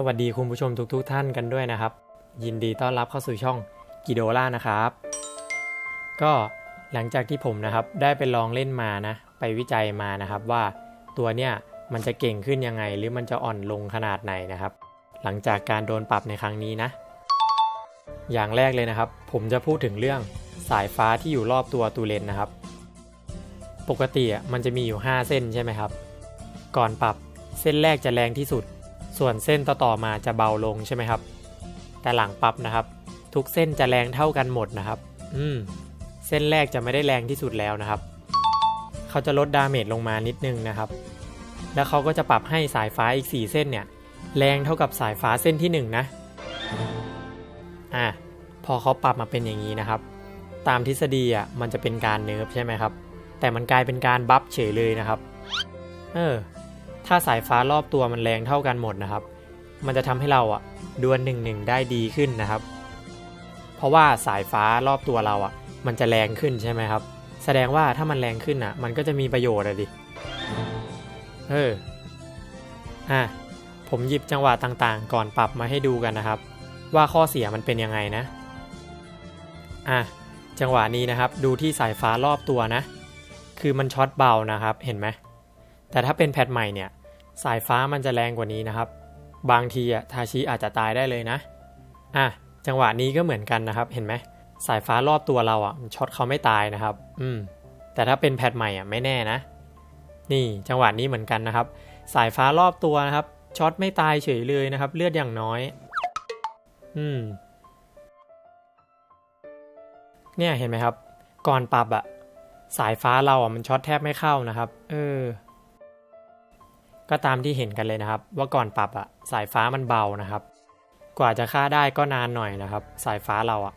สวัสดีคุณผู้ชมทุกๆทท่านกันด้วยนะครับ ยินดีต้อนรับเข้าสู่ช่องกิโดล่านะครับ ก็หลังจากที่ผมนะครับได้ไปลองเล่นมานะ ไปวิจัยมานะครับว่าตัวเนี้ยมันจะเก่งขึ้นยังไง หรือมันจะอ่อนลงขนาดไหนนะครับ หลังจากการโดนปรับในครั้งนี้นะ อย่างแรกเลยนะครับ ผมจะพูดถึงเรื่องสายฟ้าที่อยู่รอบตัวตูเลนนะครับ ปกติอะมันจะมีอยู่ 5 เส้นใช่ไหมครับ ก่อนปรับเส้นแรกจะแรงที่สุด ส่วนเส้นต่อๆมาจะเบาลงใช่ไหมครับ แต่หลังปรับนะครับ ทุกเส้นจะแรงเท่ากันหมดนะครับ อืม เส้นแรกจะไม่ได้แรงที่สุดแล้วนะครับ เขาจะลดดาเมจลงมานิดนึงนะครับ แล้วเขาก็จะปรับให้สายฟ้าอีก 4 เส้นเนี่ย แรงเท่ากับสายฟ้าเส้นที่ 1 นะ อะ พอเขาปรับมาเป็นอย่างนี้นะครับ ตามทฤษฎีอะมันจะเป็นการเนิร์ฟใช่ไหมครับ แต่มันกลายเป็นการบัฟเฉยเลยนะครับ เออ ถ้าสายฟ้ารอบตัวมันแรงเท่ากันหมดนะครับ มันจะทำให้เราอะดวลหนึ่งหนึ่งได้ดีขึ้นนะครับ เพราะว่าสายฟ้ารอบตัวเราอะมันจะแรงขึ้นใช่ไหมครับ แสดงว่าถ้ามันแรงขึ้นอะมันก็จะมีประโยชน์อะดิเอออะผมหยิบจังหวะต่างๆ ก่อนปรับมาให้ดูกันนะครับ ว่าข้อเสียมันเป็นยังไงนะอะจังหวะนี้นะครับ ดูที่สายฟ้ารอบตัวนะ คือมันช็อตเบานะครับเห็นไหมแต่ถ้าเป็นแพทใหม่เนี่ย สายฟ้ามันจะแรงกว่านี้นะครับ บางทีอะทาชิอาจจะตายได้เลยนะอะจังหวะนี้ก็เหมือนกันนะครับ เห็นไหมสายฟ้ารอบตัวเราอะมันช็อตเขาไม่ตายนะครับ อืม แต่ถ้าเป็นแพทใหม่อะไม่แน่นะ นี่จังหวะนี้เหมือนกันนะครับ สายฟ้ารอบตัวนะครับช็อตไม่ตายเฉยเลยนะครับ เลือดอย่างน้อย อืม เนี่ยเห็นไหมครับ ก่อนปรับอะสายฟ้าเราอะมันช็อตแทบไม่เข้านะครับ เออ ก็ตามที่เห็นกันเลยนะครับ ว่าก่อนปรับอะสายฟ้ามันเบานะครับ กว่าจะฆ่าได้ก็นานหน่อยนะครับ สายฟ้าเราอะ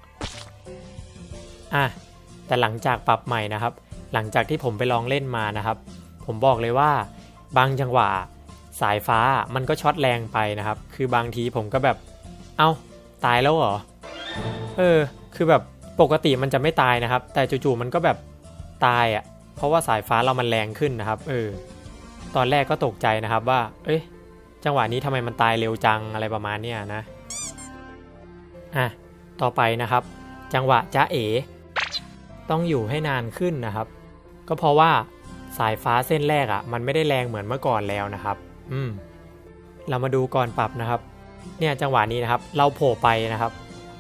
อะแต่หลังจากปรับใหม่นะครับ หลังจากที่ผมไปลองเล่นมานะครับ ผมบอกเลยว่า บางจังหวะสายฟ้ามันก็ช็อตแรงไปนะครับ คือบางทีผมก็แบบ เอ้าตายแล้วเหรอ เออ คือแบบปกติมันจะไม่ตายนะครับ แต่จู่ๆมันก็แบบตายอะ่ะ เพราะว่าสายฟ้าเรามันแรงขึ้นนะครับ เออ ตอนแรกก็ตกใจนะครับว่า เอ้ย จังหวะนี้ทำไมมันตายเร็วจังอะไรประมาณเนี้ยนะ อะ ต่อไปนะครับ จังหวะจ้าเอ๋ต้องอยู่ให้นานขึ้นนะครับ ก็เพราะว่าสายฟ้าเส้นแรกอะ่ะ มันไม่ได้แรงเหมือนเมื่อก่อนแล้วนะครับ อืม เรามาดูก่อนปรับนะครับ เนี่ยจังหวะนี้นะครับ เราโผล่ไปนะครับ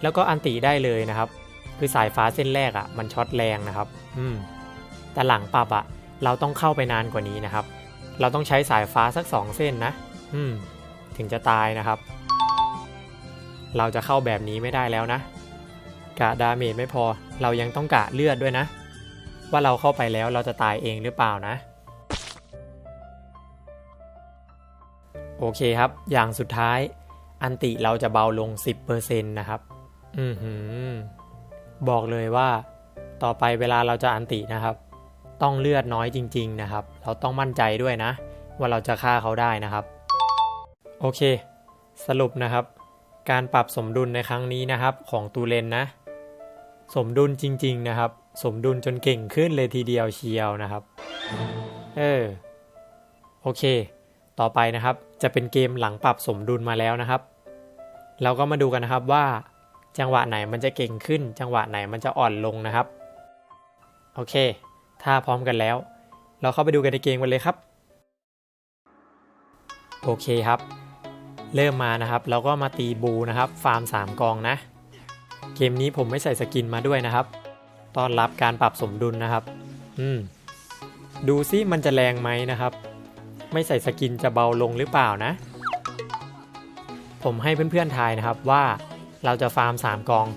แล้วก็อันติได้เลยนะครับ คือสายฟ้าเส้นแรกอะ่ะ มันช็อตแรงนะครับ อืม แต่หลังปรับอะ่ะ เราต้องเข้าไปนานกว่านี้นะครับ เราต้องใช้สายฟ้าสักสองเส้นนะ อืม ถึงจะตายนะครับ เราจะเข้าแบบนี้ไม่ได้แล้วนะ กะดาเมจไม่พอ เรายังต้องกะเลือดด้วยนะ ว่าเราเข้าไปแล้วเราจะตายเองหรือเปล่านะ โอเคครับ อย่างสุดท้าย อันติเราจะเบาลง 10%นะครับ อือหือ บอกเลยว่า ต่อไปเวลาเราจะอันตินะครับ ต้องเลือดน้อยจริง ๆ นะครับ เราต้องมั่นใจด้วยนะ ว่าเราจะฆ่าเขาได้นะครับ โอเค สรุปนะครับ การปรับสมดุลในครั้งนี้นะครับ ของตูเลนนะ สมดุลจริง ๆ นะครับ สมดุลจนเก่งขึ้นเลยทีเดียวเชียวนะครับ เออ โอเค ต่อไปนะครับ จะเป็นเกมหลังปรับสมดุลมาแล้วนะครับ เราก็มาดูกันนะครับว่า จังหวะไหนมันจะเก่งขึ้น จังหวะไหนมันจะอ่อนลงนะครับ โอเค ถ้าพร้อมกันแล้ว เราเข้าไปดูกันในเกมกันเลยครับ โอเคครับ เริ่มมานะครับเราก็มาตีบูนะครับ ฟาร์ม 3 กองนะ เกมนี้ผมไม่ใส่สกินมาด้วยนะครับต้อนรับการปรับสมดุลนะครับ อืม ดูซิมันจะแรงไหมนะครับ ไม่ใส่สกินจะเบาลงหรือเปล่านะ ผมให้เพื่อนๆทายนะครับว่าเราจะฟาร์ม 3 กอง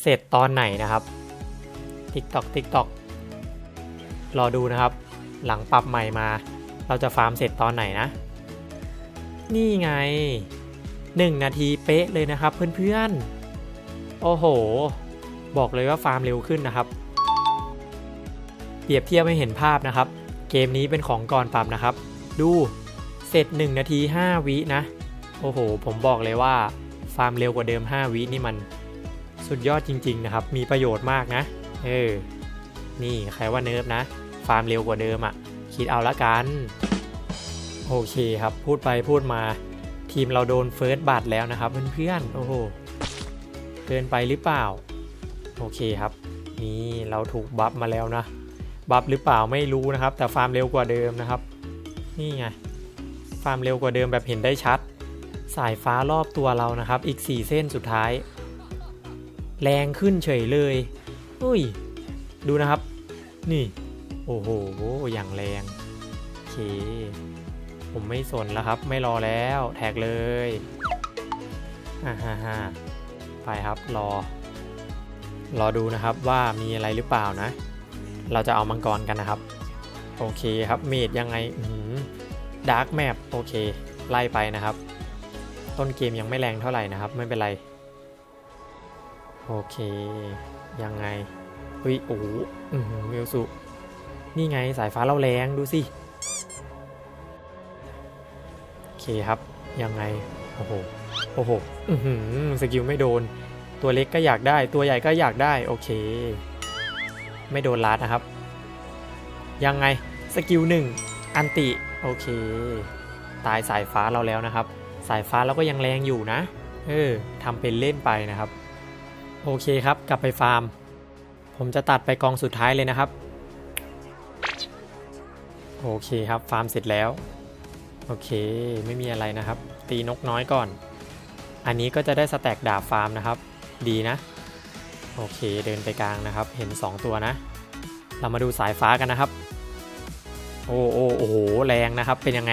เสร็จตอนไหนนะครับติ๊กตอกติ๊กตอก รอดูนะครับ หลังปรับใหม่มา เราจะฟาร์มเสร็จตอนไหนนะ นี่ไง 1 นาทีเป๊ะเลยนะครับเพื่อนๆ โอ้โห บอกเลยว่าฟาร์มเร็วขึ้นนะครับ เปรียบเทียบให้เห็นภาพนะครับ เกมนี้เป็นของก่อนปรับนะครับ ดูเสร็จ 1 นาที 5 วินะ โอ้โห ผมบอกเลยว่าฟาร์มเร็วกว่าเดิม 5 วินี่มันสุดยอดจริง ๆ นะครับ มีประโยชน์มากนะ เออ นี่ใครว่าเนิร์ฟนะ ฟาร์มเร็วกว่าเดิมอะ่ะ คิดเอาละกัน โอเคครับพูดไปพูดมา ทีมเราโดนเฟิร์สบัตแล้วนะครับเพื่อนๆโอ้โหเกินไปหรือเปล่า โอเคครับ นี่เราถูกบัฟมาแล้วนะ บัฟหรือเปล่าไม่รู้นะครับ แต่ฟาร์มเร็วกว่าเดิมนะครับ นี่ไงฟาร์มเร็วกว่าเดิมแบบเห็นได้ชัด สายฟ้ารอบตัวเรานะครับ อีก 4 เส้นสุดท้าย แรงขึ้นเฉยเลยอุ้ย ดูนะครับ นี่ โอ้โห อย่างแรง โอเค ผมไม่สนแล้วครับ ไม่รอแล้ว แท็กเลยฮ่าฮ่าฮ่าไปครับ รอ รอดูนะครับว่ามีอะไรหรือเปล่านะ เราจะเอามังกรกันนะครับ โอเคครับ เมดยังไงดาร์กแมปโอเค ไล่ไปนะครับ ต้นเกมยังไม่แรงเท่าไหร่นะครับ ไม่เป็นไร โอเค ยังไงเฮ้ยโอ้มิวสุ นี่ไงสายฟ้าเราแรงดูสิ โอเคครับ ยังไง โอ้โห โอ้โหอือหือสกิลไม่โดน ตัวเล็กก็อยากได้ ตัวใหญ่ก็อยากได้ โอเค ไม่โดนลัดนะครับ ยังไง สกิลหนึ่งอันติ โอเค ตายสายฟ้าเราแล้วนะครับ สายฟ้าเราก็ยังแรงอยู่นะ เออทำเป็นเล่นไปนะครับ โอเคครับ กลับไปฟาร์ม ผมจะตัดไปกองสุดท้ายเลยนะครับ โอเคครับ ฟาร์มเสร็จแล้ว โอเค ไม่มีอะไรนะครับ ตีนกน้อยก่อน อันนี้ก็จะได้สแต็กดาบฟาร์มนะครับ ดีนะ โอเค เดินไปกลางนะครับ เห็น 2 ตัวนะ เรามาดูสายฟ้ากันนะครับ โอ้โอ้โอ้โห แรงนะครับ เป็นยังไง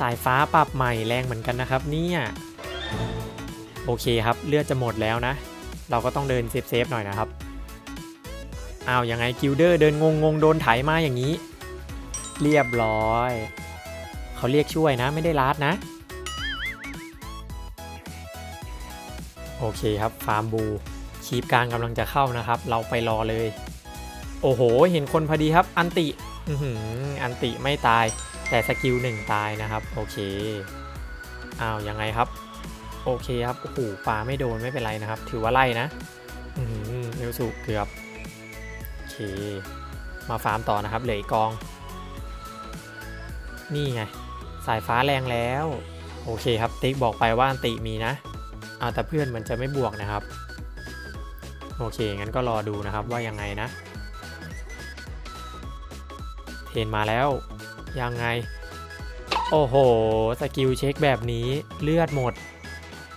สายฟ้าปรับใหม่แรงเหมือนกันนะครับ เนี่ยโอเคครับ เลือดจะหมดแล้วนะ เราก็ต้องเดินเซฟเซฟหน่อยนะครับ อ้าวยังไงกิลเดอร์เดินงงงๆโดนไถมาอย่างนี้ เรียบร้อย เขาเรียกช่วยนะไม่ได้ลาดนะ โอเคครับฟาร์มบูชีพกลางกำลังจะเข้านะครับ เราไปรอเลย โอ้โห เห็นคนพอดีครับ อันติอันติไม่ตาย แต่สกิลหนึ่งตายนะครับ โอเคอ้าวยังไงครับ โอเคครับโอ้โหปลาไม่โดนไม่เป็นไรนะครับ ถือว่าไล่นะอือหือเอลสุเกือบ โอเค มาฟาร์มต่อนะครับ เหลืออีกกอง นี่ไง สายฟ้าแรงแล้ว โอเคครับ ติ๊กบอกไปว่าอันติมีนะเอาแต่เพื่อนมันจะไม่บวกนะครับ โอเค งั้นก็รอดูนะครับว่ายังไงนะ เทนมาแล้ว ยังไง โอ้โห สกิลเช็คแบบนี้เลือดหมด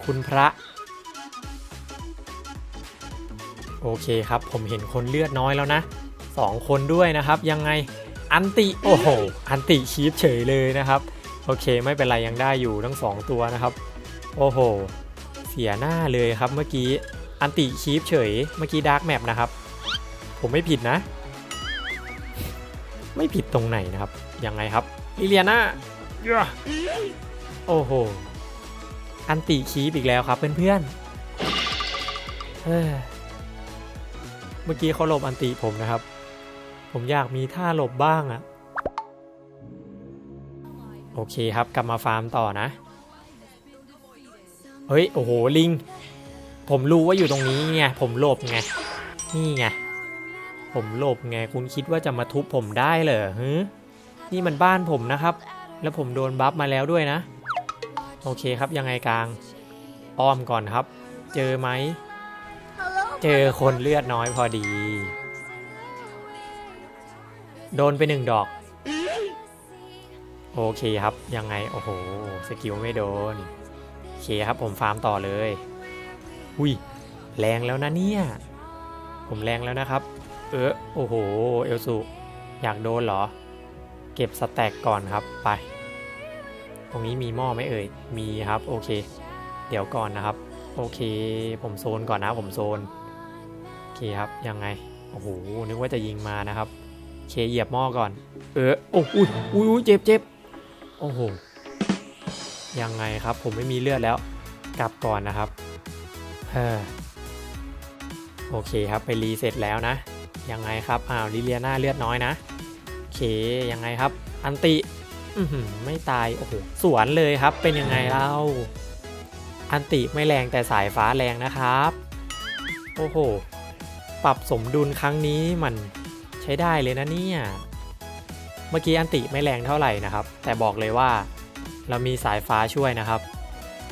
คุณพระ โอเคครับ ผมเห็นคนเลือดน้อยแล้วนะสองคนด้วยนะครับ ยังไง อันติโอ้โหอันติชีฟเฉยเลยนะครับ โอเคไม่เป็นไรยังได้อยู่ทั้ง 2 ตัวนะครับ โอ้โห เสียหน้าเลยครับเมื่อกี้อันติชีฟเฉยเมื่อกี้ดาร์กแมปนะครับ ผมไม่ผิดนะ ไม่ผิดตรงไหนนะครับ ยังไงครับลิเลียนาโอ้โหอันติคีบอีกแล้วครับเพื่อนๆเฮ้ยเมื่อกี้เขาหลบอันติผมนะครับ ผมอยากมีท่าหลบบ้างอะโอเคครับกลับมาฟาร์มต่อนะ เฮ้ย โอ้โห ลิง ผมรู้ว่าอยู่ตรงนี้ไงผมหลบไง นี่ไง ผมหลบไง คุณคิดว่าจะมาทุบผมได้เหรอฮึนี่มันบ้านผมนะครับ แล้วผมโดนบัฟมาแล้วด้วยนะ โอเคครับยังไงกลาง อ้อมก่อนครับ เจอไหม เจอคนเลือดน้อยพอดี โดนไปหนึ่งดอก โอเคครับ ยังไง โอ้โห สกิลไม่โดน โอเคครับผมฟาร์มต่อเลย อุ้ย แรงแล้วนะเนี่ย ผมแรงแล้วนะครับ เออโอ้โห เอลสุอยากโดนเหรอ เก็บสแต็กก่อนครับ ไป ตรงนี้มีหม้อไหมเอ่ย มีครับ โอเค เดี๋ยวก่อนนะครับ โอเค ผมโซนก่อนนะ ผมโซน โอเคครับ ยังไง โอ้โห นึกว่าจะยิงมานะครับ เคเหยียบหม้อก่อน เออโอ้ยอุ้ยอุ้ยเจ็บเจ็บโอ้โหยังไงครับผมไม่มีเลือดแล้ว กลับก่อนนะครับเฮ้อโอเคครับไปรีเสร็จแล้วนะ ยังไงครับอ้าวลิเลียนาเลือดน้อยนะโอเคยังไงครับ อันติอืไม่ตายโอ้โหสวนเลยครับเป็นยังไงเล่าอันติไม่แรงแต่สายฟ้าแรงนะครับ โอ้โห ปรับสมดุลครั้งนี้มัน ใช้ได้เลยนะเนี่ย เมื่อกี้อันติไม่แรงเท่าไหร่นะครับ แต่บอกเลยว่า เรามีสายฟ้าช่วยนะครับ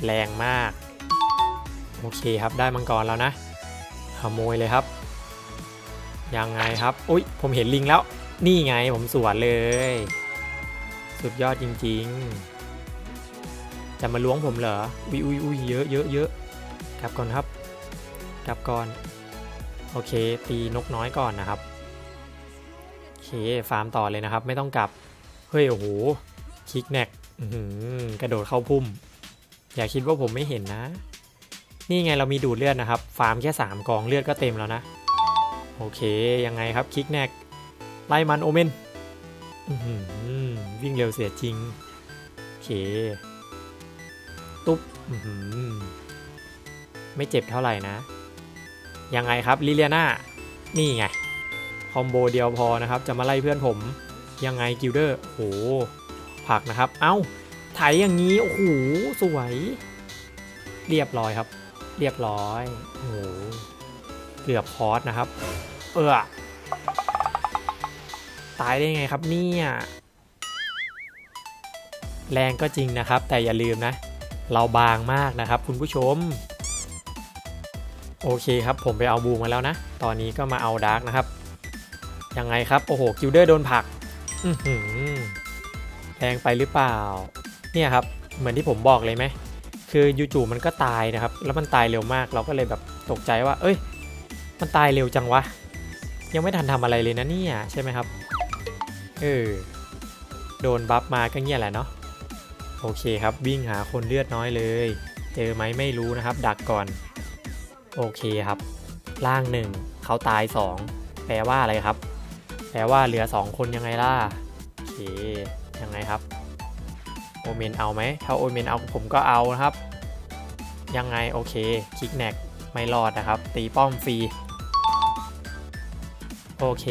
แรงมาก โอเคครับได้มังกรแล้วนะ ขโมยเลยครับ ยังไงครับอุ๊ยผมเห็นลิงแล้ว นี่ไงผมสวนเลย สุดยอดจริง ๆ จะมาล้วงผมเหรอ อุ้ยอุ้ยอุ้ยเยอะเยอะเยอะกลับก่อนครับกลับก่อน โอเค ตีนกน้อยก่อนนะครับ ฟาร์มต่อเลยนะครับ ไม่ต้องกลับ เฮ้ย โอ้โห คิกแนกกระโดดเข้าพุ่ม อย่าคิดว่าผมไม่เห็นนะ นี่ไงเรามีดูดเลือดนะครับ ฟาร์มแค่ 3 กองเลือดก็เต็มแล้วนะ โอเค ยังไงครับคิกแนกไล่มันโอเมนวิ่งเร็วเสียจริง โอเค ตุ๊บไม่เจ็บเท่าไหร่นะ ยังไงครับลิเลียนานี่ไง คอมโบเดียวพอนะครับ จะมาไล่เพื่อนผมยังไงกิลเดอร์โหผักนะครับ เอ้าไถอย่างนี้ โอ้โห สวย เรียบร้อยครับ เรียบร้อยโอ้โหเกือบคอร์สนะครับ เออตายได้ไงครับเนี่ยแรงก็จริงนะครับ แต่อย่าลืมนะ เราบางมากนะครับ คุณผู้ชม โอเคครับ ผมไปเอาบูมาแล้วนะ ตอนนี้ก็มาเอาดาร์กนะครับ ยังไงครับ โอ้โหกิลเดอร์โดนผลักอือหือแรงไปหรือเปล่า เนี่ยครับ เหมือนที่ผมบอกเลยไหม คือจู่ๆมันก็ตายนะครับ แล้วมันตายเร็วมาก เราก็เลยแบบตกใจว่า เอ้ย มันตายเร็วจังวะ ยังไม่ทันทำอะไรเลยนะเนี่ยใช่ไหมครับ เออ โดนบัฟมาก็เงี้ยแหละเนาะ โอเคครับ วิ่งหาคนเลือดน้อยเลย เจอไหมไม่รู้นะครับ ดักก่อน โอเคครับ ล่างหนึ่ง เขาตายสอง แปลว่าอะไรครับ แปลว่าเหลือสองคนยังไงล่ะโอเคยังไงครับ โอเมนเอาไหมถ้าโอเมนเอาผมก็เอานะครับ ยังไงโอเคคลิกแนกไม่รอดนะครับ ตีป้อมฟรี โอเค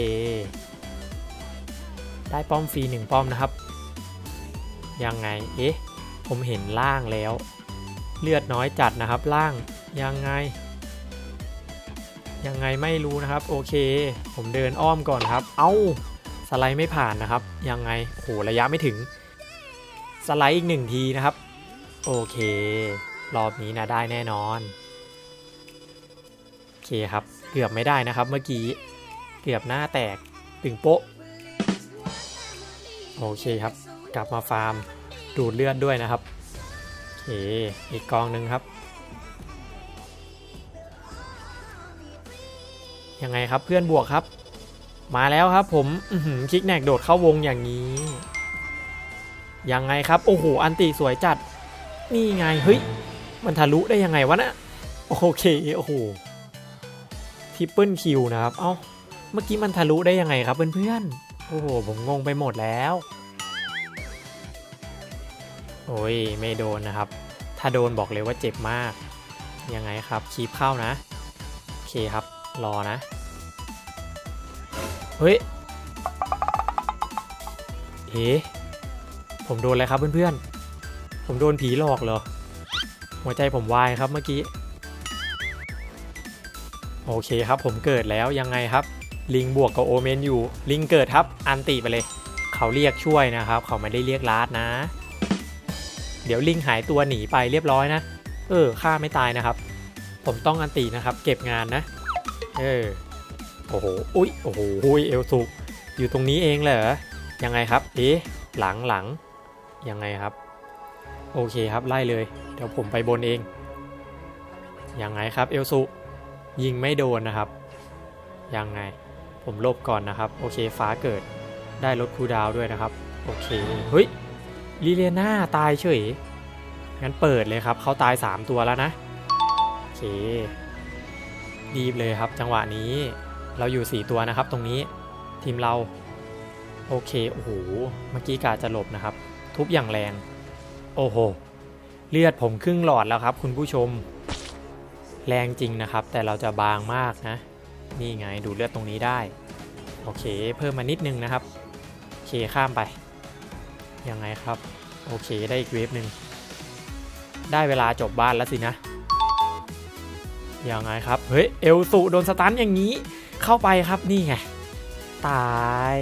ได้ป้อมฟรีหนึ่งป้อมนะครับ ยังไง เอ๊ะ ผมเห็นล่างแล้ว เลือดน้อยจัดนะครับล่างยังไง ยังไงไม่รู้นะครับ โอเค ผมเดินอ้อมก่อนครับ เอ้าสไลด์ไม่ผ่านนะครับ ยังไงโหระยะไม่ถึง สไลด์อีกหนึ่งทีนะครับ โอเค รอบนี้นะได้แน่นอน โอเคครับ เกือบไม่ได้นะครับเมื่อกี้ เกือบหน้าแตกตึงโป๊ะ โอเคครับ กลับมาฟาร์ม ดูดเลือดด้วยนะครับ โอเค อีกกองหนึ่งครับ ยังไงครับเพื่อนบวกครับ มาแล้วครับผมคลิกแนกโดดเข้าวงอย่างนี้ ยังไงครับ โอ้โห อันติสวยจัด นี่ไง เฮ้ย มันทะลุได้ยังไงวะนะโอเค โอ้โหทิปเปิลคิวนะครับ เอ้า เมื่อกี้มันทะลุได้ยังไงครับเพื่อนๆ โอ้โห ผมงงไปหมดแล้ว โอ้ย ไม่โดนนะครับ ถ้าโดนบอกเลยว่าเจ็บมาก ยังไงครับคีบเข้านะ โอเคครับ รอนะ เฮ้ย เอ๊ะผมโดนอะไรครับเพื่อนๆ ผมโดนผีหลอกเหรอ หัวใจผมวายครับเมื่อกี้ โอเคครับผมเกิดแล้วยังไงครับ ลิงบวกกับโอเมนอยู่ ลิงเกิดครับ อันติไปเลย เขาเรียกช่วยนะครับ เขาไม่ได้เรียกลาดนะ เดี๋ยวลิงหายตัวหนีไปเรียบร้อยนะ เออฆ่าไม่ตายนะครับ ผมต้องอันตินะครับ เก็บงานนะ เออ โอ้โห อุ๊ยโอ้โหเอลสุอยู่ตรงนี้เองเหรอ ยังไงครับ เอ๊ะ หลังหลัง ยังไงครับ โอเคครับไล่เลย เดี๋ยวผมไปบนเอง ยังไงครับเอลสุยิงไม่โดนนะครับ ยังไง ผมลบก่อนนะครับ โอเคฟ้าเกิด ได้ลดคูดาวด้วยนะครับ โอเค เฮ้ยลิเลียนาตายเฉย งั้นเปิดเลยครับ เขาตาย 3 ตัวแล้วนะ โอเค ดีบเลยครับจังหวะนี้ เราอยู่ 4 ตัวนะครับ ตรงนี้ทีมเราโอเคโอ้โหเมื่อกี้กาจะหลบนะครับ ทุบอย่างแรง โอ้โห เลือดผมครึ่งหลอดแล้วครับ คุณผู้ชม แรงจริงนะครับ แต่เราจะบางมากนะ นี่ไงดูเลือดตรงนี้ได้ โอเค เพิ่มมานิดนึงนะครับเคข้ามไป ยังไงครับ โอเคได้อีกเวฟหนึ่งได้เวลาจบบ้านแล้วสินะยังไงครับ เฮ้ย เอลสุโดนสตันอย่างนี้ เข้าไปครับนี่ไงตาย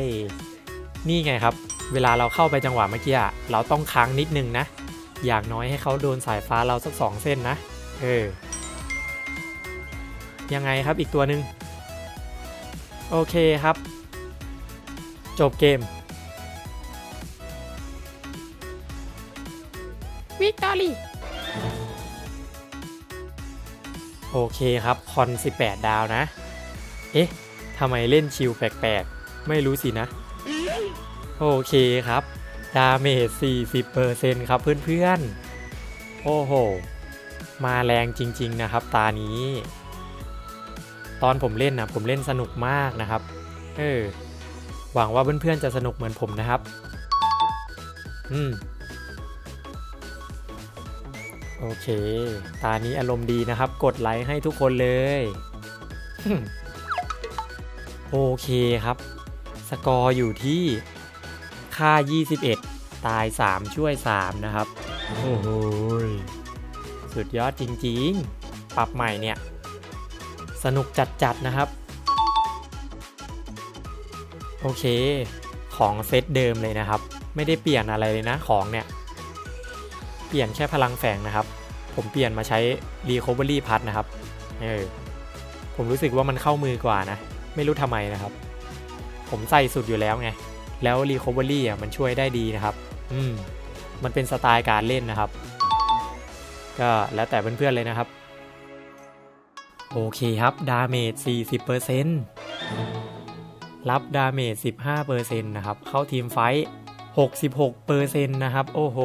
นี่ไงครับ เวลาเราเข้าไปจังหวะเมื่อกี้อะเราต้องค้างนิดนึงนะ อย่างน้อยให้เขาโดนสายฟ้าเราสักสองเส้นนะ เออ ยังไงครับอีกตัวหนึ่งโอเคครับ จบเกม วิกตอรี่โอเคครับ คอน 18 ดาวนะ เอ๊ะทำไมเล่นชิลแปลกๆ ไม่รู้สินะ โอเคครับ ดาเมจ40%ครับเพื่อนๆ โอ้โห มาแรงจริงๆนะครับตานี้ ตอนผมเล่นนะผมเล่นสนุกมากนะครับ เออ หวังว่าเพื่อนๆจะสนุกเหมือนผมนะครับ อืมโอเค ตานี้อารมณ์ดีนะครับ กดไลค์ให้ทุกคนเลย โอเคครับ สกอร์อยู่ที่ค่า 21 ตาย 3 ช่วย 3 นะครับ โอ้โหสุดยอดจริงๆ ปรับใหม่เนี่ย สนุกจัดๆนะครับ โอเค ของเซตเดิมเลยนะครับ ไม่ได้เปลี่ยนอะไรเลยนะของเนี่ย เปลี่ยนแค่พลังแฝงนะครับ ผมเปลี่ยนมาใช้ Recovery พัดนะครับ เออ ผมรู้สึกว่ามันเข้ามือกว่านะ ไม่รู้ทำไมนะครับ ผมใส่สุดอยู่แล้วไง แล้ว Recovery อะมันช่วยได้ดีนะครับ อืม มันเป็นสไตล์การเล่นนะครับ ก็แล้วแต่เพื่อนๆเลยนะครับ โอเคครับ ดาเมจ 40%รับดาเมจ 15%นะครับ เข้าทีมไฟท์66%นะครับ โอ้โห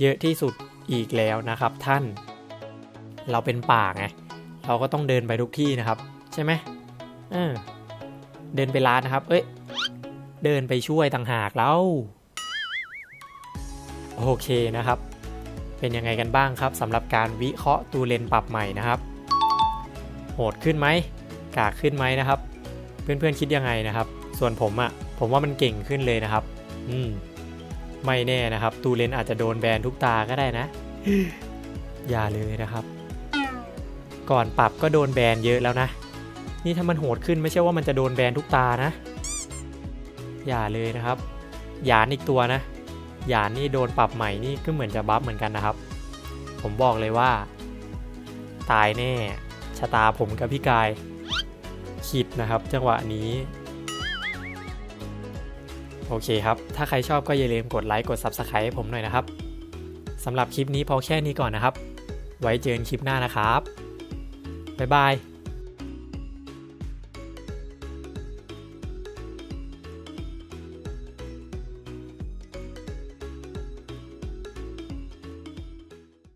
เยอะที่สุดอีกแล้วนะครับท่าน เราเป็นป่าไง เราก็ต้องเดินไปทุกที่นะครับ ใช่ไหม เออเดินไปร้านนะครับ เอ้ย เดินไปช่วยต่างหากแล้ว โอเคนะครับ เป็นยังไงกันบ้างครับสำหรับการวิเคราะห์ตูเลนปรับใหม่นะครับ โหดขึ้นไหมกากขึ้นไหมนะครับ เพื่อนๆคิดยังไงนะครับ ส่วนผมอะ่ะ ผมว่ามันเก่งขึ้นเลยนะครับ อืม ไม่แน่นะครับ ตูเลนอาจจะโดนแบนทุกตาก็ได้นะ อย่าเลยนะครับ ก่อนปรับก็โดนแบนเยอะแล้วนะ นี่ถ้ามันโหดขึ้นไม่ใช่ว่ามันจะโดนแบนทุกตานะ อย่าเลยนะครับ หยานอีกตัวนะหยานนี่โดนปรับใหม่นี่ก็เหมือนจะบัฟเหมือนกันนะครับ ผมบอกเลยว่า ตายแน่ ชะตาผมกับพี่กาย คิดนะครับ จังหวะนี้ โอเคครับ ถ้าใครชอบก็อย่าลืมกดไลค์กด Subscribe ให้ผมหน่อยนะครับสำหรับคลิปนี้พอแค่นี้ก่อนนะครับ ไว้เจอกันคลิปหน้านะครับ บ๊ายบาย